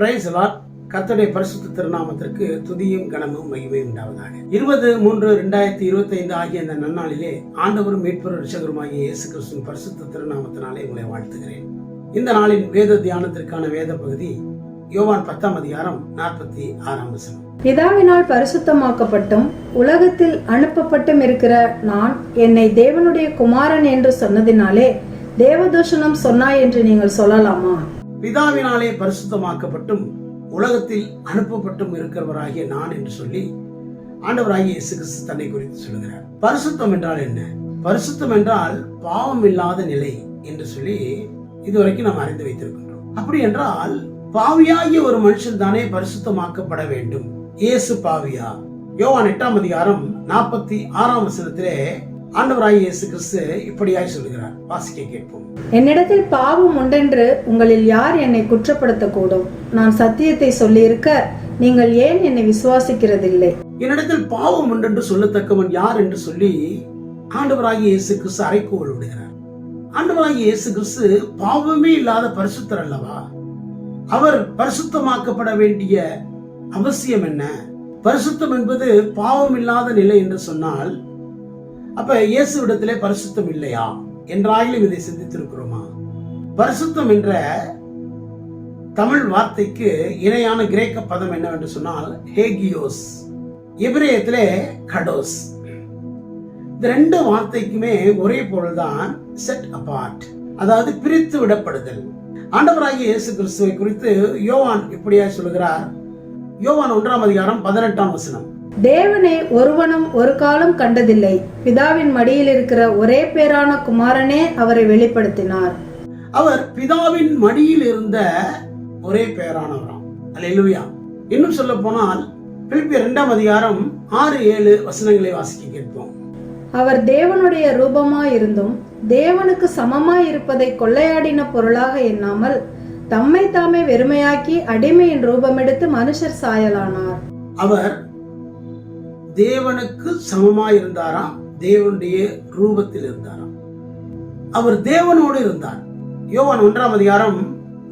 Price கர்த்தருடைய பரிசுத்த திருநாமத்திற்கு துதியும் கனமும் மகிமையும் உண்டாவதாக. இருபது மூன்று ரெண்டாயிரத்தி இருபத்தி ஐந்து ஆகிய இந்த நன்னாளிலே ஆண்டவரும் மீட்பர் ரிஷகருமாகிய இயேசு கிறிஸ்துவின் பரிசுத்த திருநாமத்தினாலே உங்களை வாழ்த்துகிறேன். இந்த நாளின் வேத தியானத்திற்கான வேத பகுதி யோவான் பத்தாம் அதிகாரம் நாற்பத்தி ஆறாம் வசனம். பிதாவினால் பரிசுத்தமாக்கப்பட்டும் உலகத்தில் அனுப்பப்பட்டும் இருக்கிற நான் என்னை தேவனுடைய குமாரன் என்று சொன்னதினாலே தேவதூஷணம் சொன்னாய் என்று நீங்கள் சொல்லலாமா? பிதாவினாலே பரிசுத்தமாக்கப்பட்டும் உலகத்தில் அனுப்பப்பட்டும் இருக்கிறவராகிய நான் என்று சொல்லி ஆண்டவராகிய இயேசு கிறிஸ்து தன்னை குறித்து சொல்லுகிறார். பரிசுத்தம் என்றால் என்ன? பரிசுத்தம் என்றால் பாவம் இல்லாத நிலை என்று சொல்லி இதுவரைக்கும் நாம் அறிந்து வைத்திருக்கின்றோம். அப்படி என்றால் பாவியாகிய ஒரு மனுஷன் தானே பரிசுத்தமாக்கப்பட வேண்டும். இயேசு பாவியா? யோவான் எட்டாம் அதிகாரம் நாற்பத்தி ஆறாம் வசனத்திலே ஆண்டவராகிய இயேசு கிறிஸ்து இப்படியாய் சொல்லுகிறார். வாசிக்க கேட்போம். என்னிடத்தில் பாவம் உண்டென்று உங்களில் யார் என்னை குற்றப்படுத்தக்கூடும்? நான் சத்தியத்தை சொல்லியிருக்க நீங்கள் ஏன் என்னை விசுவாசிக்கிறதில்லை? என்னிடத்தில் பாவம் உண்டென்று சொல்லத்தக்கவன் யார் என்று சொல்லி ஆண்டவராகிய இயேசு கிறிஸ்து அறைக்கூவல் விடுகிறார். ஆண்டவராகிய இயேசு கிறிஸ்து பாவமே இல்லாத பரிசுத்தர் அல்லவா? அவர் பரிசுத்தமாக்கப்பட வேண்டிய அவசியம் என்ன? பரிசுத்தம் என்பது பாவம் இல்லாத நிலை என்று சொன்னால் அப்ப இயேசுவிடத்திலே பரிசுத்தம் இல்லையா? என்றாயிலும் இதை சிந்தித்திருக்கிறோமா? பரிசுத்தம் என்ற தமிழ் வார்த்தைக்கு இணையான கிரேக்க பதம் என்னவென்று சொன்னால் ஹேகியோஸ். எபிரேயத்திலே கடோஸ். இந்த ரெண்டு வார்த்தைக்குமே ஒரே பொருள்தான் செட் அபார்ட் அதாவது பிரித்து விடப்படுதல். ஆண்டவராகிய இயேசு கிறிஸ்துவை குறித்து யோவான் இப்படியா சொல்லுகிறார்? யோவான் ஒன்றாம் அதிகாரம் பதினெட்டாம் வசனம். தேவனை ஒருவனும் ஒரு காலம் கண்டதில்லை. பிதாவின் மடியில் இருக்கிற ஒரே பேரான குமாரனே அவரை வெளிப்படுத்தினார். அவர் பிதாவின் மடியில் இருந்த ஒரே பெயரானவராம் அல்லேலூயா. இன்னும் சொல்ல போனால் பிலிப்பியர் இரண்டாம் அதிகாரம் ஆறு ஏழு வசனங்களை வாசிக்க கேட்போம். அவர் தேவனுடைய ரூபமாயிருந்தும் தேவனுக்கு சமமாய் இருப்பதை கொள்ளையாடின பொருளாக எண்ணாமல் தம்மை தாமே வெறுமையாக்கி அடிமையின் ரூபமெடுத்து மனுஷர் சாயலானார். அவர் தேவனுக்கு சமமாய் இருந்தாராம் தேவனுடைய ரூபத்தில் இருந்தாராம் அவர் தேவனோடு இருந்தார். யோவான் ஒன்றாம் அதிகாரம்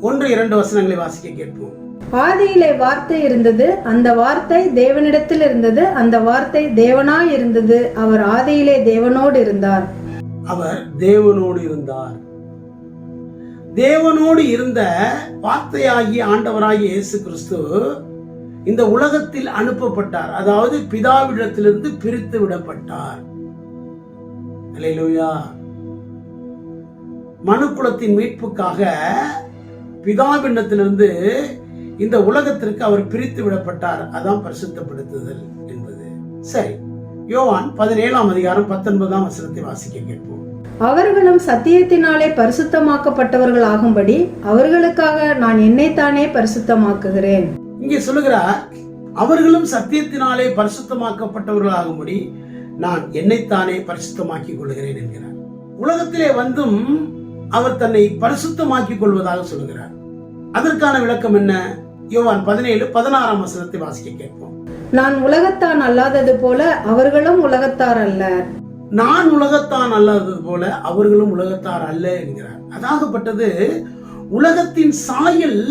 ஒன்று இரண்டு வசனங்களை வாசிக்க கேட்போம். ஆதியிலே வார்த்தை இருந்தது அந்த வார்த்தை தேவனிடத்தில் இருந்தது அந்த வார்த்தை தேவனாய் இருந்தது. அவர் ஆதியிலே தேவனோடு இருந்தார். அவர் தேவனோடு இருந்தார். தேவனோடு இருந்த வார்த்தையாகிய ஆண்டவராகிய இயேசு கிறிஸ்து இந்த உலகத்தில் அனுப்பப்பட்டார். அதாவது பிதாவிடத்திலிருந்து பிரித்து விடப்பட்டார். மனுக்குலத்தின் மீட்புக்காக பிதாவிடத்திலிருந்து இந்த உலகத்திற்கு அவர் பிரித்து விடப்பட்டார். அதான் பரிசுத்தப்படுத்துதல் என்பது. சரி யோவான் பதினேழாம் அதிகாரம் பத்தொன்பதாம் வசனத்தை வாசிக்க கேட்போம். அவர்களும் சத்தியத்தினாலே பரிசுத்தமாக்கப்பட்டவர்கள் ஆகும்படி அவர்களுக்காக நான் என்னைத்தானே பரிசுத்தமாக்குகிறேன். இங்கே சொல்லுகிறார் அவர்களும் சத்தியத்தினாலே பரிசுத்தமாக்கப்பட்டவர்களாகும்படி நான் என்னைத்தானே பரிசுத்தமாக்கிக் கொள்கிறேன் என்கிறார். உலகத்திலே வந்தும் அவர் தன்னை பரிசுத்தமாக்கிக் கொள்வதாக சொல்லுகிறார். அதற்கான விளக்கம் என்ன? யோவான் பதினேழு பதினாறாம் வசனத்தை வாசிக்க கேட்போம். நான் உலகத்தான் அல்லாதது போல அவர்களும் உலகத்தார் அல்ல. நான் உலகத்தான் அல்லாதது போல அவர்களும் உலகத்தார் அல்ல என்கிறார். அதாகப்பட்டது உலகத்தின் சாயல்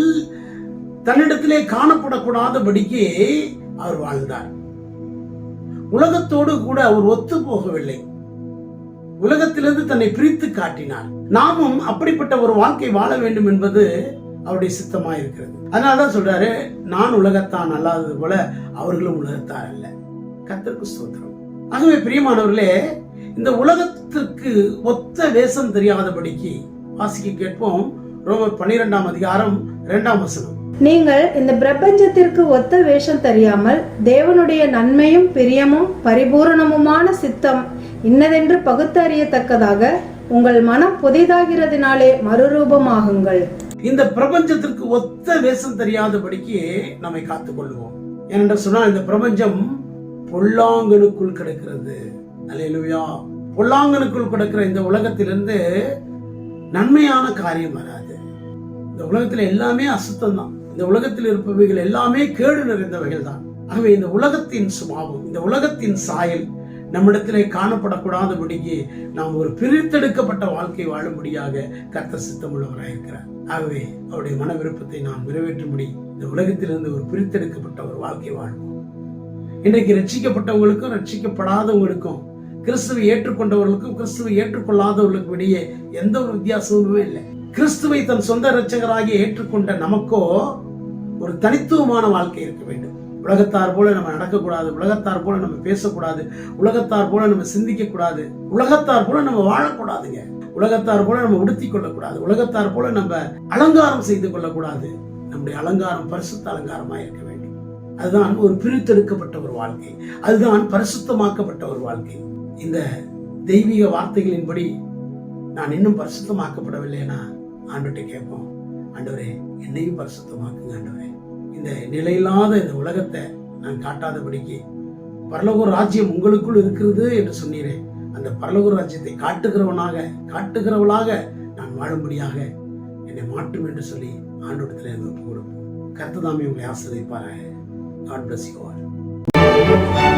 தன்னிடத்திலே காணப்படக்கூடாதபடிக்கு அவர் வாழ்ந்தார். உலகத்தோடு கூட அவர் ஒத்து போகவில்லை. உலகத்திலிருந்து தன்னை பிரித்து காட்டினார். நாமும் அப்படிப்பட்ட ஒரு வாழ்க்கை வாழ வேண்டும் என்பது அவருடைய சித்தமா இருக்கிறது. அதனாலதான் சொல்றாரு நான் உலகத்தான் அல்லாதது போல அவர்களும் உலகத்தார் அல்ல. கத்திற்கு ஸ்தோத்திரம். ஆகவே பிரியமானவர்களே இந்த உலகத்திற்கு ஒத்த வேஷம் தெரியாதபடிக்கு வாசிக்க கேட்போம். ரோமர் பன்னிரெண்டாம் அதிகாரம் இரண்டாம் வசனம். நீங்கள் இந்த பிரபஞ்சத்திற்கு ஒத்த வேஷம் தெரியாமல் தேவனுடைய நன்மையும் பிரியமும் பரிபூரணமுமான சித்தம் இன்னதென்று பகுத்தறியத்தக்கதாக உங்கள் மனம் புதிதாகிறதுனாலே மறுரூபமாகுங்கள். இந்த பிரபஞ்சத்திற்கு ஒத்த வேஷம் தெரியாதபடிக்கு நம்மை காத்துக் கொள்வோம் ஏனென்று சொன்னால் இந்த பிரபஞ்சம் பொல்லாங்கனுக்குள் கிடக்கிறது. அல்லேலூயா. பொல்லாங்கனுக்குள் கிடக்கிற இந்த உலகத்திலிருந்து நன்மையான காரியம் வராது. இந்த உலகத்துல எல்லாமே அசுத்தம் தான் இந்த உலகத்தில் இருப்பவைகள் எல்லாமே கேடு நிறைந்தவைகள் தான் ஆகவே இந்த உலகத்தின் சுபாவம் இந்த உலகத்தின் சாயல் நம்மிடத்திலே காணப்படக்கூடாதபடிக்கு நாம் ஒரு பிரித்தெடுக்கப்பட்ட வாழ்க்கை வாழும்படியாக கர்த்த சித்தமுள்ளவராக இருக்கிறார். ஆகவே அவருடைய மன விருப்பத்தை நாம் நிறைவேற்றும்படி இந்த உலகத்திலிருந்து ஒரு பிரித்தெடுக்கப்பட்ட ஒரு வாழ்க்கை வாழ்வோம். இன்றைக்கு ரட்சிக்கப்பட்டவங்களுக்கும் ரட்சிக்கப்படாதவங்களுக்கும் கிறிஸ்துவை ஏற்றுக்கொண்டவர்களுக்கும் கிறிஸ்துவை ஏற்றுக்கொள்ளாதவர்களுக்கும் இடையே எந்த ஒரு வித்தியாசமுமே இல்லை. கிறிஸ்துவை தன் சொந்த இரட்சகராகி ஏற்றுக்கொண்ட நமக்கோ ஒரு தனித்துவமான வாழ்க்கை இருக்க வேண்டும். உலகத்தார் போல நம்ம நடக்கக்கூடாது உலகத்தார் போல நம்ம பேசக்கூடாது உலகத்தார் போல நம்ம சிந்திக்க கூடாது உலகத்தார் போல நம்ம வாழக்கூடாதுங்க. உலகத்தார் போல நம்ம உடுத்திக் கொள்ளக்கூடாது உலகத்தார் போல நம்ம அலங்காரம் செய்து கொள்ளக்கூடாது. நம்முடைய அலங்காரம் பரிசுத்த அலங்காரமாக இருக்க வேண்டும். அதுதான் ஒரு பிரித்தெடுக்கப்பட்ட ஒரு வாழ்க்கை. அதுதான் பரிசுத்தமாக்கப்பட்ட ஒரு வாழ்க்கை. இந்த தெய்வீக வார்த்தைகளின்படி நான் இன்னும் பரிசுத்தமாக்கப்படவில்லைன்னா ஆண்டுகிட்ட கேட்போம். ஆண்டவரே என்னையும் பரிசுத்தமாக்குங்க ஆண்டவரே. இந்த நிலையில்லாத இந்த உலகத்தை நான் காட்டாதபடிக்கு பரலோக ராஜ்யம் உங்களுக்குள் இருக்கிறது என்று சொன்னீரே. அந்த பரலோக ராஜ்யத்தை காட்டுகிறவனாக காட்டுகிறவளாக நான் வாழும்படியாக என்னை மாற்றும் என்று சொல்லி ஆண்டோடத்தில் இருந்து ஒப்பு கொடுப்போம். கர்த்ததாமே உங்களை ஆசிரியப்பாராக காட் பிளஸ் யூ ஆர்